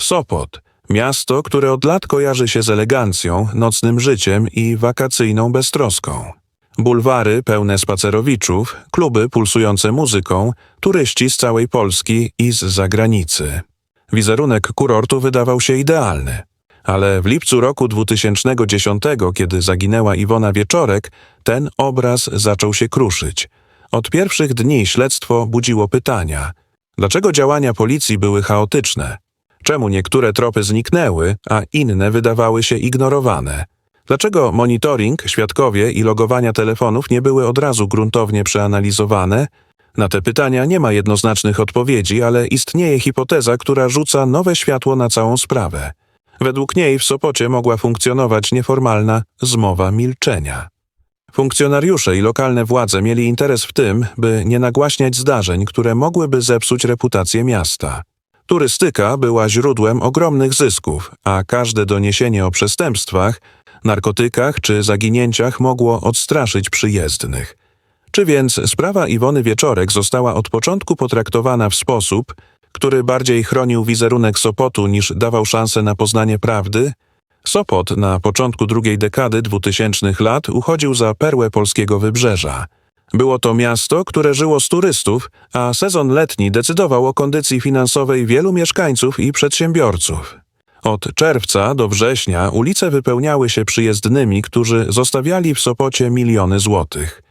Sopot. Miasto, które od lat kojarzy się z elegancją, nocnym życiem i wakacyjną beztroską. Bulwary pełne spacerowiczów, kluby pulsujące muzyką, turyści z całej Polski i z zagranicy. Wizerunek kurortu wydawał się idealny. Ale w lipcu roku 2010, kiedy zaginęła Iwona Wieczorek, ten obraz zaczął się kruszyć. Od pierwszych dni śledztwo budziło pytania. Dlaczego działania policji były chaotyczne? Czemu niektóre tropy zniknęły, a inne wydawały się ignorowane? Dlaczego monitoring, świadkowie i logowania telefonów nie były od razu gruntownie przeanalizowane? Na te pytania nie ma jednoznacznych odpowiedzi, ale istnieje hipoteza, która rzuca nowe światło na całą sprawę. Według niej w Sopocie mogła funkcjonować nieformalna zmowa milczenia. Funkcjonariusze i lokalne władze mieli interes w tym, by nie nagłaśniać zdarzeń, które mogłyby zepsuć reputację miasta. Turystyka była źródłem ogromnych zysków, a każde doniesienie o przestępstwach, narkotykach czy zaginięciach mogło odstraszyć przyjezdnych. Czy więc sprawa Iwony Wieczorek została od początku potraktowana w sposób, który bardziej chronił wizerunek Sopotu niż dawał szansę na poznanie prawdy? Sopot na początku drugiej dekady 2000 lat uchodził za perłę polskiego wybrzeża. Było to miasto, które żyło z turystów, a sezon letni decydował o kondycji finansowej wielu mieszkańców i przedsiębiorców. Od czerwca do września ulice wypełniały się przyjezdnymi, którzy zostawiali w Sopocie miliony złotych.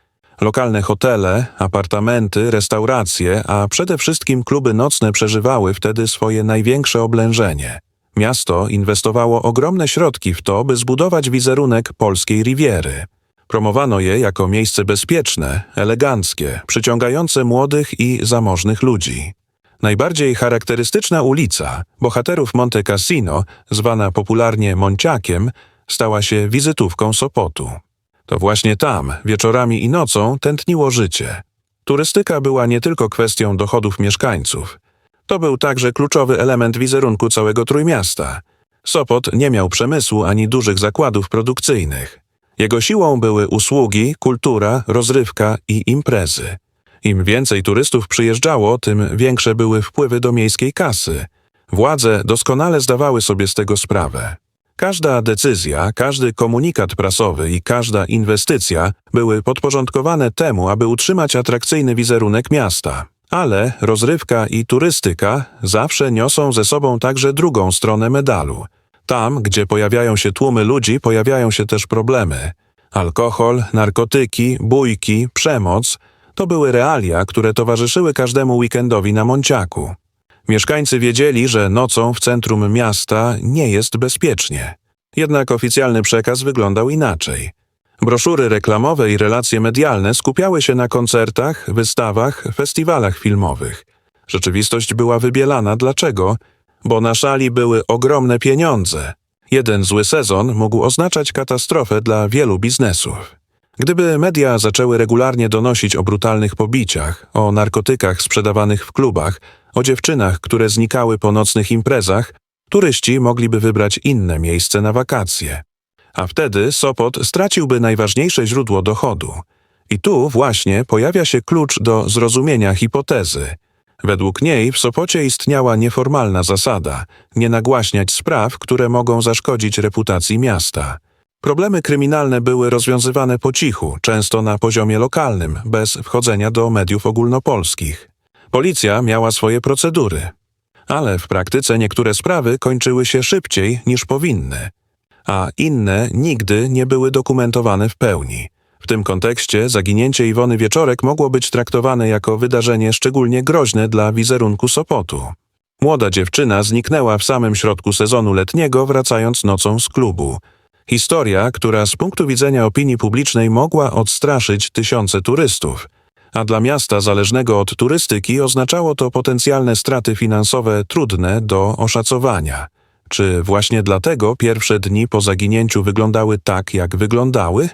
Lokalne hotele, apartamenty, restauracje, a przede wszystkim kluby nocne przeżywały wtedy swoje największe oblężenie. Miasto inwestowało ogromne środki w to, by zbudować wizerunek polskiej Riviery. Promowano je jako miejsce bezpieczne, eleganckie, przyciągające młodych i zamożnych ludzi. Najbardziej charakterystyczna ulica, bohaterów Monte Cassino, zwana popularnie Monciakiem, stała się wizytówką Sopotu. To właśnie tam, wieczorami i nocą, tętniło życie. Turystyka była nie tylko kwestią dochodów mieszkańców. To był także kluczowy element wizerunku całego Trójmiasta. Sopot nie miał przemysłu ani dużych zakładów produkcyjnych. Jego siłą były usługi, kultura, rozrywka i imprezy. Im więcej turystów przyjeżdżało, tym większe były wpływy do miejskiej kasy. Władze doskonale zdawały sobie z tego sprawę. Każda decyzja, każdy komunikat prasowy i każda inwestycja były podporządkowane temu, aby utrzymać atrakcyjny wizerunek miasta. Ale rozrywka i turystyka zawsze niosą ze sobą także drugą stronę medalu. Tam, gdzie pojawiają się tłumy ludzi, pojawiają się też problemy. Alkohol, narkotyki, bójki, przemoc to były realia, które towarzyszyły każdemu weekendowi na Monciaku. Mieszkańcy wiedzieli, że nocą w centrum miasta nie jest bezpiecznie. Jednak oficjalny przekaz wyglądał inaczej. Broszury reklamowe i relacje medialne skupiały się na koncertach, wystawach, festiwalach filmowych. Rzeczywistość była wybielana. Dlaczego? Bo na szali były ogromne pieniądze. Jeden zły sezon mógł oznaczać katastrofę dla wielu biznesów. Gdyby media zaczęły regularnie donosić o brutalnych pobiciach, o narkotykach sprzedawanych w klubach, o dziewczynach, które znikały po nocnych imprezach, turyści mogliby wybrać inne miejsce na wakacje. A wtedy Sopot straciłby najważniejsze źródło dochodu. I tu właśnie pojawia się klucz do zrozumienia hipotezy. Według niej w Sopocie istniała nieformalna zasada nie nagłaśniać spraw, które mogą zaszkodzić reputacji miasta. Problemy kryminalne były rozwiązywane po cichu, często na poziomie lokalnym, bez wchodzenia do mediów ogólnopolskich. Policja miała swoje procedury, ale w praktyce niektóre sprawy kończyły się szybciej niż powinny, a inne nigdy nie były dokumentowane w pełni. W tym kontekście zaginięcie Iwony Wieczorek mogło być traktowane jako wydarzenie szczególnie groźne dla wizerunku Sopotu. Młoda dziewczyna zniknęła w samym środku sezonu letniego, wracając nocą z klubu. Historia, która z punktu widzenia opinii publicznej mogła odstraszyć tysiące turystów, a dla miasta zależnego od turystyki oznaczało to potencjalne straty finansowe trudne do oszacowania. Czy właśnie dlatego pierwsze dni po zaginięciu wyglądały tak, jak wyglądały?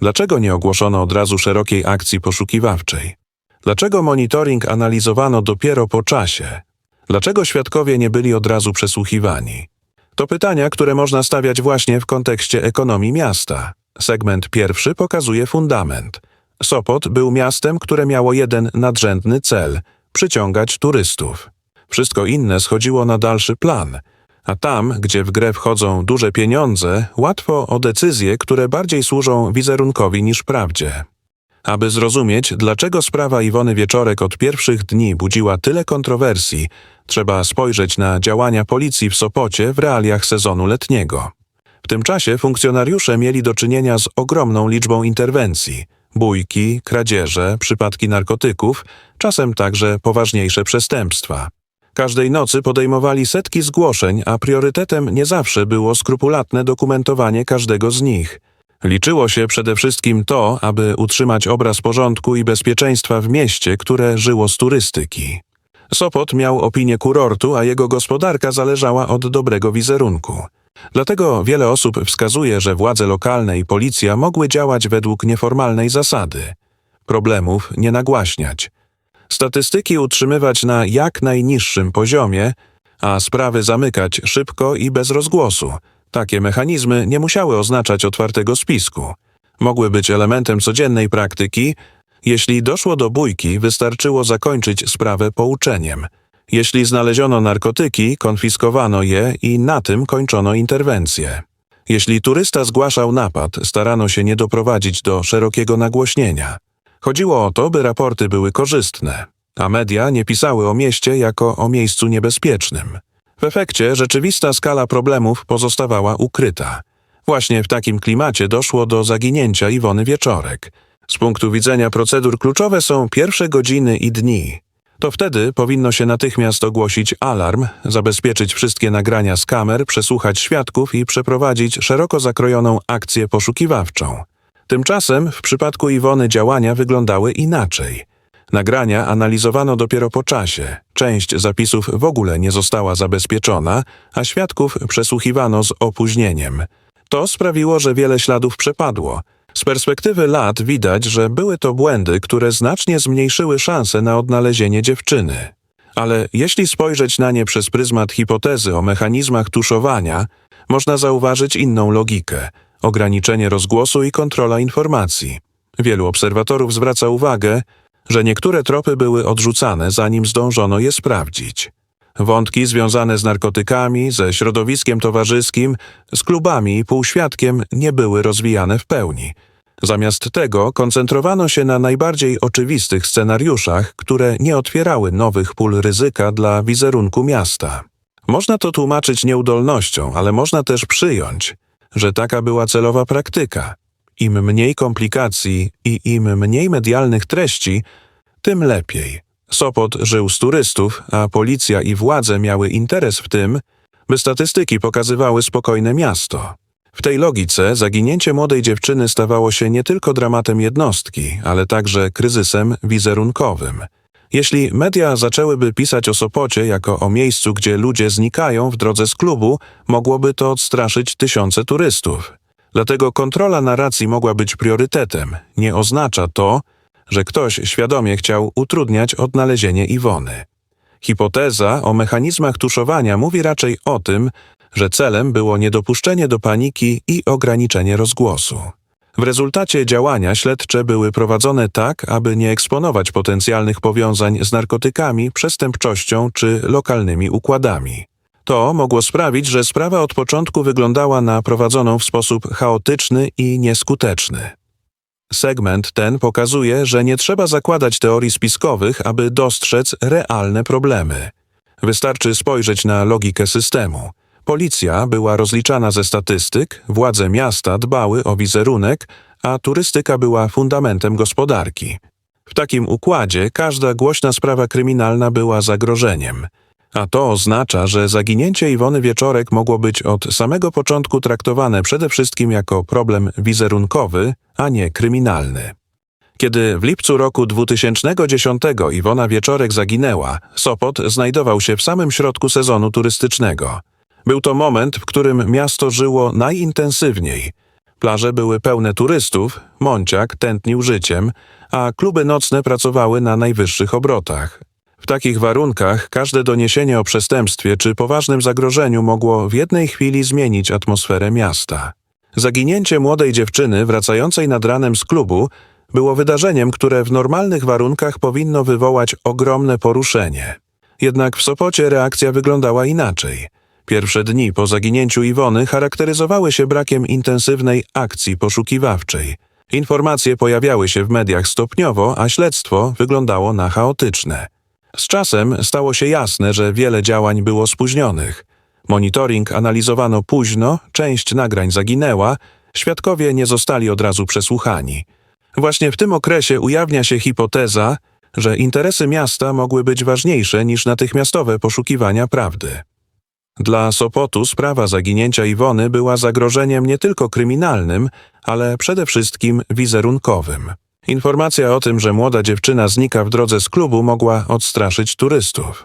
Dlaczego nie ogłoszono od razu szerokiej akcji poszukiwawczej? Dlaczego monitoring analizowano dopiero po czasie? Dlaczego świadkowie nie byli od razu przesłuchiwani? To pytania, które można stawiać właśnie w kontekście ekonomii miasta. Segment pierwszy pokazuje fundament. Sopot był miastem, które miało jeden nadrzędny cel przyciągać turystów. Wszystko inne schodziło na dalszy plan. A tam, gdzie w grę wchodzą duże pieniądze, łatwo o decyzje, które bardziej służą wizerunkowi niż prawdzie. Aby zrozumieć, dlaczego sprawa Iwony Wieczorek od pierwszych dni budziła tyle kontrowersji, trzeba spojrzeć na działania policji w Sopocie w realiach sezonu letniego. W tym czasie funkcjonariusze mieli do czynienia z ogromną liczbą interwencji bójki, kradzieże, przypadki narkotyków, czasem także poważniejsze przestępstwa. Każdej nocy podejmowali setki zgłoszeń, a priorytetem nie zawsze było skrupulatne dokumentowanie każdego z nich. Liczyło się przede wszystkim to, aby utrzymać obraz porządku i bezpieczeństwa w mieście, które żyło z turystyki. Sopot miał opinię kurortu, a jego gospodarka zależała od dobrego wizerunku. Dlatego wiele osób wskazuje, że władze lokalne i policja mogły działać według nieformalnej zasady. Problemów nie nagłaśniać. Statystyki utrzymywać na jak najniższym poziomie, a sprawy zamykać szybko i bez rozgłosu. Takie mechanizmy nie musiały oznaczać otwartego spisku. Mogły być elementem codziennej praktyki. Jeśli doszło do bójki, wystarczyło zakończyć sprawę pouczeniem. Jeśli znaleziono narkotyki, konfiskowano je i na tym kończono interwencję. Jeśli turysta zgłaszał napad, starano się nie doprowadzić do szerokiego nagłośnienia. Chodziło o to, by raporty były korzystne, a media nie pisały o mieście jako o miejscu niebezpiecznym. W efekcie rzeczywista skala problemów pozostawała ukryta. Właśnie w takim klimacie doszło do zaginięcia Iwony Wieczorek. Z punktu widzenia procedur kluczowe są pierwsze godziny i dni. To wtedy powinno się natychmiast ogłosić alarm, zabezpieczyć wszystkie nagrania z kamer, przesłuchać świadków i przeprowadzić szeroko zakrojoną akcję poszukiwawczą. Tymczasem w przypadku Iwony działania wyglądały inaczej. Nagrania analizowano dopiero po czasie, część zapisów w ogóle nie została zabezpieczona, a świadków przesłuchiwano z opóźnieniem. To sprawiło, że wiele śladów przepadło. Z perspektywy lat widać, że były to błędy, które znacznie zmniejszyły szanse na odnalezienie dziewczyny. Ale jeśli spojrzeć na nie przez pryzmat hipotezy o mechanizmach tuszowania, można zauważyć inną logikę ograniczenie rozgłosu i kontrola informacji. Wielu obserwatorów zwraca uwagę, że niektóre tropy były odrzucane, zanim zdążono je sprawdzić. Wątki związane z narkotykami, ze środowiskiem towarzyskim, z klubami i półświadkiem nie były rozwijane w pełni. Zamiast tego koncentrowano się na najbardziej oczywistych scenariuszach, które nie otwierały nowych pól ryzyka dla wizerunku miasta. Można to tłumaczyć nieudolnością, ale można też przyjąć, że taka była celowa praktyka. Im mniej komplikacji i im mniej medialnych treści, tym lepiej. Sopot żył z turystów, a policja i władze miały interes w tym, by statystyki pokazywały spokojne miasto. W tej logice zaginięcie młodej dziewczyny stawało się nie tylko dramatem jednostki, ale także kryzysem wizerunkowym. Jeśli media zaczęłyby pisać o Sopocie jako o miejscu, gdzie ludzie znikają w drodze z klubu, mogłoby to odstraszyć tysiące turystów. Dlatego kontrola narracji mogła być priorytetem. Nie oznacza to, że ktoś świadomie chciał utrudniać odnalezienie Iwony. Hipoteza o mechanizmach tuszowania mówi raczej o tym, że celem było niedopuszczenie do paniki i ograniczenie rozgłosu. W rezultacie działania śledcze były prowadzone tak, aby nie eksponować potencjalnych powiązań z narkotykami, przestępczością czy lokalnymi układami. To mogło sprawić, że sprawa od początku wyglądała na prowadzoną w sposób chaotyczny i nieskuteczny. Segment ten pokazuje, że nie trzeba zakładać teorii spiskowych, aby dostrzec realne problemy. Wystarczy spojrzeć na logikę systemu. Policja była rozliczana ze statystyk, władze miasta dbały o wizerunek, a turystyka była fundamentem gospodarki. W takim układzie każda głośna sprawa kryminalna była zagrożeniem. A to oznacza, że zaginięcie Iwony Wieczorek mogło być od samego początku traktowane przede wszystkim jako problem wizerunkowy, a nie kryminalny. Kiedy w lipcu roku 2010 Iwona Wieczorek zaginęła, Sopot znajdował się w samym środku sezonu turystycznego. Był to moment, w którym miasto żyło najintensywniej. Plaże były pełne turystów, Monciak tętnił życiem, a kluby nocne pracowały na najwyższych obrotach. W takich warunkach każde doniesienie o przestępstwie czy poważnym zagrożeniu mogło w jednej chwili zmienić atmosferę miasta. Zaginięcie młodej dziewczyny wracającej nad ranem z klubu było wydarzeniem, które w normalnych warunkach powinno wywołać ogromne poruszenie. Jednak w Sopocie reakcja wyglądała inaczej. Pierwsze dni po zaginięciu Iwony charakteryzowały się brakiem intensywnej akcji poszukiwawczej. Informacje pojawiały się w mediach stopniowo, a śledztwo wyglądało na chaotyczne. Z czasem stało się jasne, że wiele działań było spóźnionych. Monitoring analizowano późno, część nagrań zaginęła, świadkowie nie zostali od razu przesłuchani. Właśnie w tym okresie ujawnia się hipoteza, że interesy miasta mogły być ważniejsze niż natychmiastowe poszukiwania prawdy. Dla Sopotu sprawa zaginięcia Iwony była zagrożeniem nie tylko kryminalnym, ale przede wszystkim wizerunkowym. Informacja o tym, że młoda dziewczyna znika w drodze z klubu mogła odstraszyć turystów.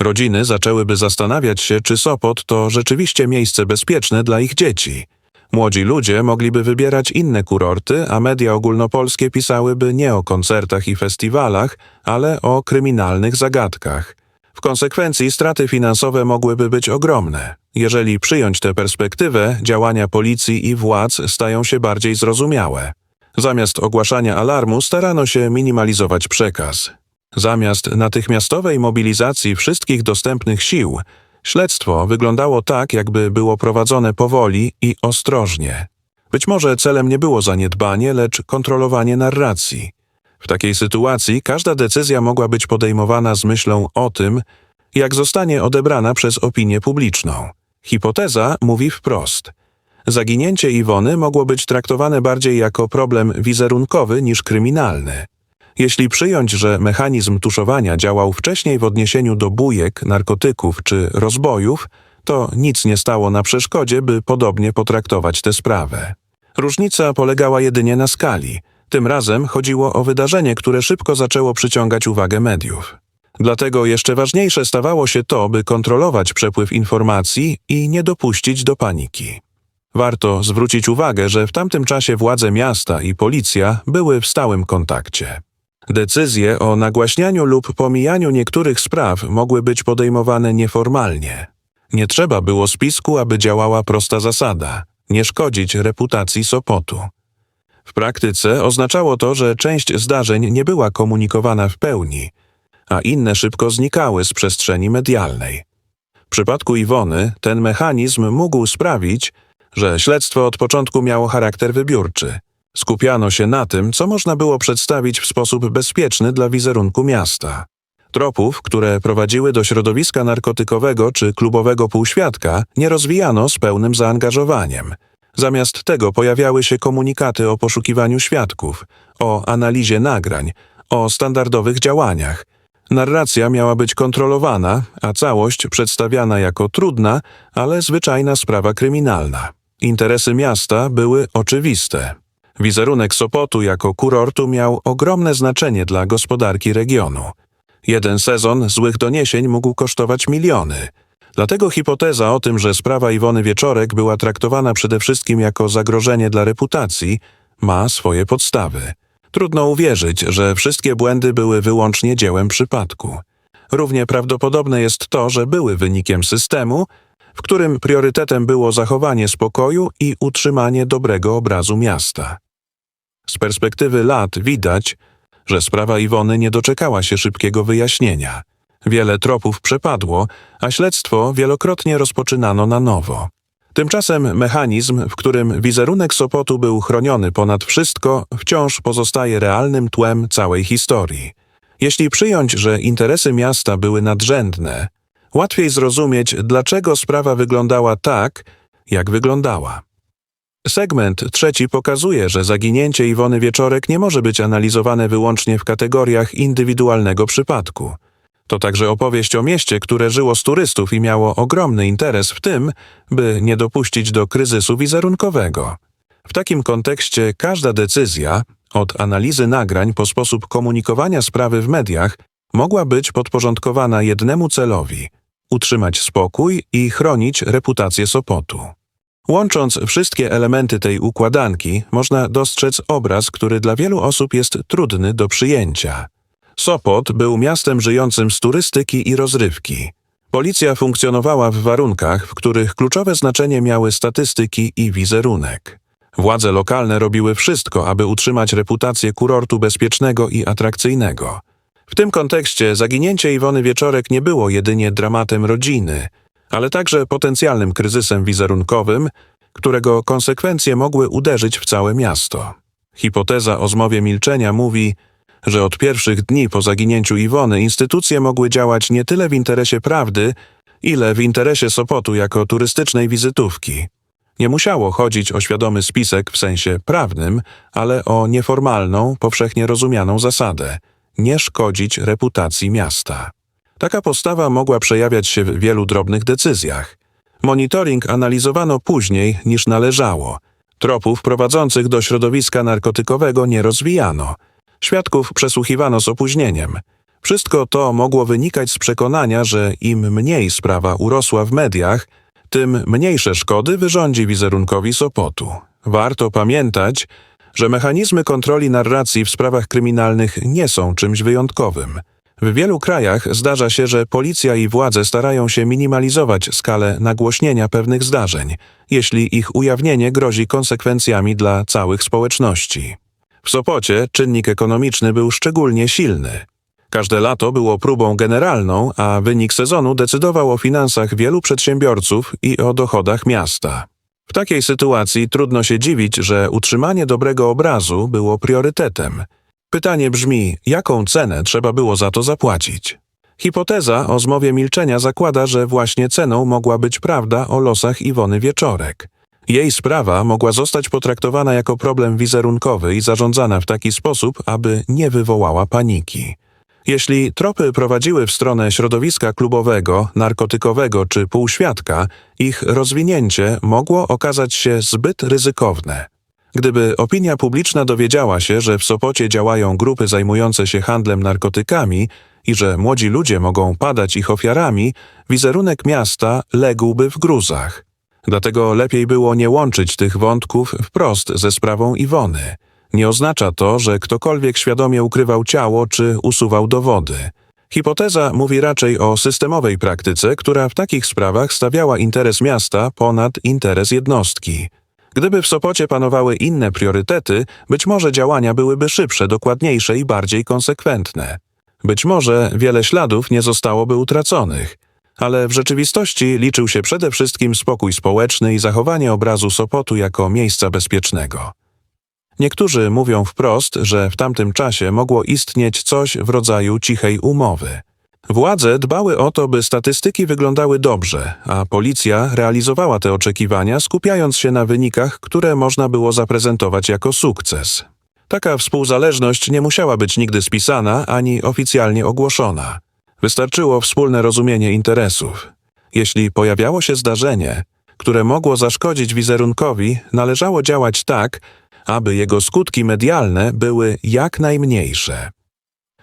Rodziny zaczęłyby zastanawiać się, czy Sopot to rzeczywiście miejsce bezpieczne dla ich dzieci. Młodzi ludzie mogliby wybierać inne kurorty, a media ogólnopolskie pisałyby nie o koncertach i festiwalach, ale o kryminalnych zagadkach. W konsekwencji straty finansowe mogłyby być ogromne. Jeżeli przyjąć tę perspektywę, działania policji i władz stają się bardziej zrozumiałe. Zamiast ogłaszania alarmu starano się minimalizować przekaz. Zamiast natychmiastowej mobilizacji wszystkich dostępnych sił, śledztwo wyglądało tak, jakby było prowadzone powoli i ostrożnie. Być może celem nie było zaniedbanie, lecz kontrolowanie narracji. W takiej sytuacji każda decyzja mogła być podejmowana z myślą o tym, jak zostanie odebrana przez opinię publiczną. Hipoteza mówi wprost. Zaginięcie Iwony mogło być traktowane bardziej jako problem wizerunkowy niż kryminalny. Jeśli przyjąć, że mechanizm tuszowania działał wcześniej w odniesieniu do bujek, narkotyków czy rozbojów, to nic nie stało na przeszkodzie, by podobnie potraktować tę sprawę. Różnica polegała jedynie na skali. Tym razem chodziło o wydarzenie, które szybko zaczęło przyciągać uwagę mediów. Dlatego jeszcze ważniejsze stawało się to, by kontrolować przepływ informacji i nie dopuścić do paniki. Warto zwrócić uwagę, że w tamtym czasie władze miasta i policja były w stałym kontakcie. Decyzje o nagłaśnianiu lub pomijaniu niektórych spraw mogły być podejmowane nieformalnie. Nie trzeba było spisku, aby działała prosta zasada nie szkodzić reputacji Sopotu. W praktyce oznaczało to, że część zdarzeń nie była komunikowana w pełni, a inne szybko znikały z przestrzeni medialnej. W przypadku Iwony ten mechanizm mógł sprawić, że śledztwo od początku miało charakter wybiórczy. Skupiano się na tym, co można było przedstawić w sposób bezpieczny dla wizerunku miasta. Tropów, które prowadziły do środowiska narkotykowego czy klubowego półświadka, nie rozwijano z pełnym zaangażowaniem. Zamiast tego pojawiały się komunikaty o poszukiwaniu świadków, o analizie nagrań, o standardowych działaniach. Narracja miała być kontrolowana, a całość przedstawiana jako trudna, ale zwyczajna sprawa kryminalna. Interesy miasta były oczywiste. Wizerunek Sopotu jako kurortu miał ogromne znaczenie dla gospodarki regionu. Jeden sezon złych doniesień mógł kosztować miliony. Dlatego hipoteza o tym, że sprawa Iwony Wieczorek była traktowana przede wszystkim jako zagrożenie dla reputacji, ma swoje podstawy. Trudno uwierzyć, że wszystkie błędy były wyłącznie dziełem przypadku. Równie prawdopodobne jest to, że były wynikiem systemu, w którym priorytetem było zachowanie spokoju i utrzymanie dobrego obrazu miasta. Z perspektywy lat widać, że sprawa Iwony nie doczekała się szybkiego wyjaśnienia. Wiele tropów przepadło, a śledztwo wielokrotnie rozpoczynano na nowo. Tymczasem mechanizm, w którym wizerunek Sopotu był chroniony ponad wszystko, wciąż pozostaje realnym tłem całej historii. Jeśli przyjąć, że interesy miasta były nadrzędne, łatwiej zrozumieć, dlaczego sprawa wyglądała tak, jak wyglądała. Segment trzeci pokazuje, że zaginięcie Iwony Wieczorek nie może być analizowane wyłącznie w kategoriach indywidualnego przypadku. To także opowieść o mieście, które żyło z turystów i miało ogromny interes w tym, by nie dopuścić do kryzysu wizerunkowego. W takim kontekście każda decyzja, od analizy nagrań po sposób komunikowania sprawy w mediach, mogła być podporządkowana jednemu celowi utrzymać spokój i chronić reputację Sopotu. Łącząc wszystkie elementy tej układanki, można dostrzec obraz, który dla wielu osób jest trudny do przyjęcia. Sopot był miastem żyjącym z turystyki i rozrywki. Policja funkcjonowała w warunkach, w których kluczowe znaczenie miały statystyki i wizerunek. Władze lokalne robiły wszystko, aby utrzymać reputację kurortu bezpiecznego i atrakcyjnego. W tym kontekście zaginięcie Iwony Wieczorek nie było jedynie dramatem rodziny, ale także potencjalnym kryzysem wizerunkowym, którego konsekwencje mogły uderzyć w całe miasto. Hipoteza o zmowie milczenia mówi, że od pierwszych dni po zaginięciu Iwony instytucje mogły działać nie tyle w interesie prawdy, ile w interesie Sopotu jako turystycznej wizytówki. Nie musiało chodzić o świadomy spisek w sensie prawnym, ale o nieformalną, powszechnie rozumianą zasadę nie szkodzić reputacji miasta. Taka postawa mogła przejawiać się w wielu drobnych decyzjach. Monitoring analizowano później niż należało. Tropów prowadzących do środowiska narkotykowego nie rozwijano. Świadków przesłuchiwano z opóźnieniem. Wszystko to mogło wynikać z przekonania, że im mniej sprawa urosła w mediach, tym mniejsze szkody wyrządzi wizerunkowi Sopotu. Warto pamiętać, że mechanizmy kontroli narracji w sprawach kryminalnych nie są czymś wyjątkowym. W wielu krajach zdarza się, że policja i władze starają się minimalizować skalę nagłośnienia pewnych zdarzeń, jeśli ich ujawnienie grozi konsekwencjami dla całych społeczności. W Sopocie czynnik ekonomiczny był szczególnie silny. Każde lato było próbą generalną, a wynik sezonu decydował o finansach wielu przedsiębiorców i o dochodach miasta. W takiej sytuacji trudno się dziwić, że utrzymanie dobrego obrazu było priorytetem. Pytanie brzmi, jaką cenę trzeba było za to zapłacić? Hipoteza o zmowie milczenia zakłada, że właśnie ceną mogła być prawda o losach Iwony Wieczorek. Jej sprawa mogła zostać potraktowana jako problem wizerunkowy i zarządzana w taki sposób, aby nie wywołała paniki. Jeśli tropy prowadziły w stronę środowiska klubowego, narkotykowego czy półświadka, ich rozwinięcie mogło okazać się zbyt ryzykowne. Gdyby opinia publiczna dowiedziała się, że w Sopocie działają grupy zajmujące się handlem narkotykami i że młodzi ludzie mogą padać ich ofiarami, wizerunek miasta ległby w gruzach. Dlatego lepiej było nie łączyć tych wątków wprost ze sprawą Iwony. Nie oznacza to, że ktokolwiek świadomie ukrywał ciało czy usuwał dowody. Hipoteza mówi raczej o systemowej praktyce, która w takich sprawach stawiała interes miasta ponad interes jednostki. Gdyby w Sopocie panowały inne priorytety, być może działania byłyby szybsze, dokładniejsze i bardziej konsekwentne. Być może wiele śladów nie zostałoby utraconych, ale w rzeczywistości liczył się przede wszystkim spokój społeczny i zachowanie obrazu Sopotu jako miejsca bezpiecznego. Niektórzy mówią wprost, że w tamtym czasie mogło istnieć coś w rodzaju cichej umowy. Władze dbały o to, by statystyki wyglądały dobrze, a policja realizowała te oczekiwania, skupiając się na wynikach, które można było zaprezentować jako sukces. Taka współzależność nie musiała być nigdy spisana ani oficjalnie ogłoszona. Wystarczyło wspólne rozumienie interesów. Jeśli pojawiało się zdarzenie, które mogło zaszkodzić wizerunkowi, należało działać tak, aby jego skutki medialne były jak najmniejsze.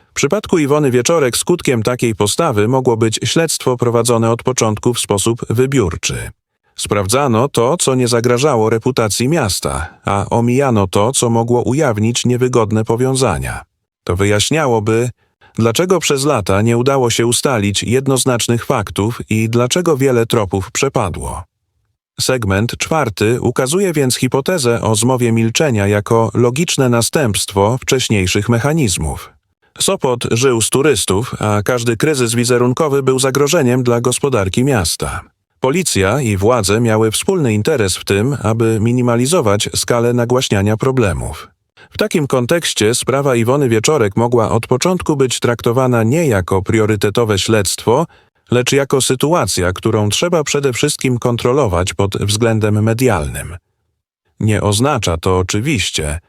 W przypadku Iwony Wieczorek skutkiem takiej postawy mogło być śledztwo prowadzone od początku w sposób wybiórczy. Sprawdzano to, co nie zagrażało reputacji miasta, a omijano to, co mogło ujawnić niewygodne powiązania. To wyjaśniałoby, dlaczego przez lata nie udało się ustalić jednoznacznych faktów i dlaczego wiele tropów przepadło. Segment czwarty ukazuje więc hipotezę o zmowie milczenia jako logiczne następstwo wcześniejszych mechanizmów. Sopot żył z turystów, a każdy kryzys wizerunkowy był zagrożeniem dla gospodarki miasta. Policja i władze miały wspólny interes w tym, aby minimalizować skalę nagłaśniania problemów. W takim kontekście sprawa Iwony Wieczorek mogła od początku być traktowana nie jako priorytetowe śledztwo, lecz jako sytuacja, którą trzeba przede wszystkim kontrolować pod względem medialnym. Nie oznacza to oczywiście,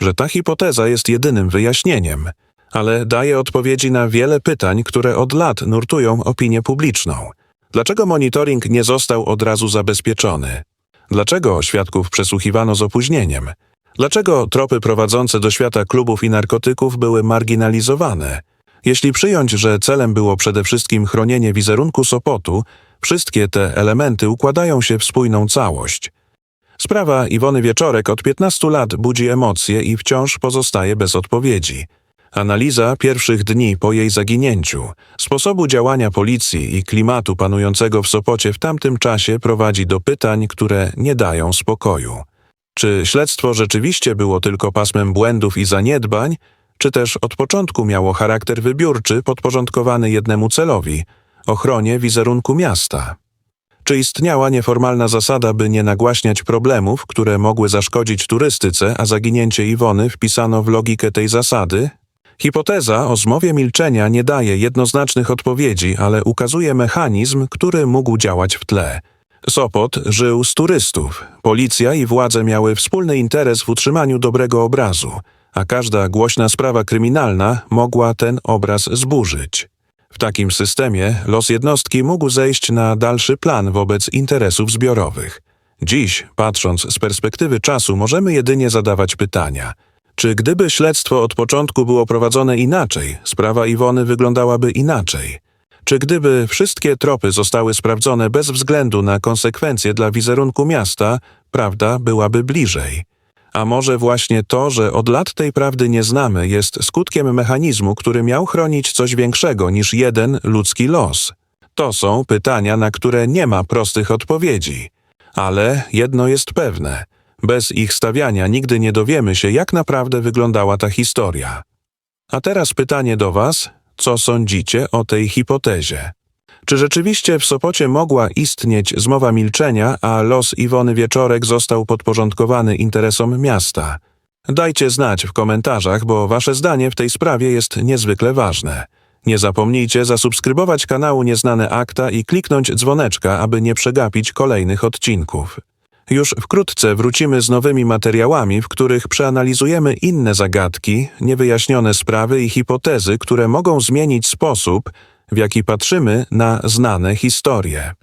że ta hipoteza jest jedynym wyjaśnieniem, ale daje odpowiedzi na wiele pytań, które od lat nurtują opinię publiczną. Dlaczego monitoring nie został od razu zabezpieczony? Dlaczego świadków przesłuchiwano z opóźnieniem? Dlaczego tropy prowadzące do świata klubów i narkotyków były marginalizowane? Jeśli przyjąć, że celem było przede wszystkim chronienie wizerunku Sopotu, wszystkie te elementy układają się w spójną całość. Sprawa Iwony Wieczorek od 15 lat budzi emocje i wciąż pozostaje bez odpowiedzi. Analiza pierwszych dni po jej zaginięciu, sposobu działania policji i klimatu panującego w Sopocie w tamtym czasie prowadzi do pytań, które nie dają spokoju. Czy śledztwo rzeczywiście było tylko pasmem błędów i zaniedbań, czy też od początku miało charakter wybiórczy podporządkowany jednemu celowi ochronie wizerunku miasta. Czy istniała nieformalna zasada, by nie nagłaśniać problemów, które mogły zaszkodzić turystyce, a zaginięcie Iwony wpisano w logikę tej zasady? Hipoteza o zmowie milczenia nie daje jednoznacznych odpowiedzi, ale ukazuje mechanizm, który mógł działać w tle. Sopot żył z turystów. Policja i władze miały wspólny interes w utrzymaniu dobrego obrazu, a każda głośna sprawa kryminalna mogła ten obraz zburzyć. W takim systemie los jednostki mógł zejść na dalszy plan wobec interesów zbiorowych. Dziś, patrząc z perspektywy czasu, możemy jedynie zadawać pytania. Czy gdyby śledztwo od początku było prowadzone inaczej, sprawa Iwony wyglądałaby inaczej? Czy gdyby wszystkie tropy zostały sprawdzone bez względu na konsekwencje dla wizerunku miasta, prawda byłaby bliżej? A może właśnie to, że od lat tej prawdy nie znamy, jest skutkiem mechanizmu, który miał chronić coś większego niż jeden ludzki los? To są pytania, na które nie ma prostych odpowiedzi. Ale jedno jest pewne: bez ich stawiania nigdy nie dowiemy się, jak naprawdę wyglądała ta historia. A teraz pytanie do Was: co sądzicie o tej hipotezie? Czy rzeczywiście w Sopocie mogła istnieć zmowa milczenia, a los Iwony Wieczorek został podporządkowany interesom miasta? Dajcie znać w komentarzach, bo Wasze zdanie w tej sprawie jest niezwykle ważne. Nie zapomnijcie zasubskrybować kanału Nieznane Akta i kliknąć dzwoneczka, aby nie przegapić kolejnych odcinków. Już wkrótce wrócimy z nowymi materiałami, w których przeanalizujemy inne zagadki, niewyjaśnione sprawy i hipotezy, które mogą zmienić sposób, w jaki patrzymy na znane historie.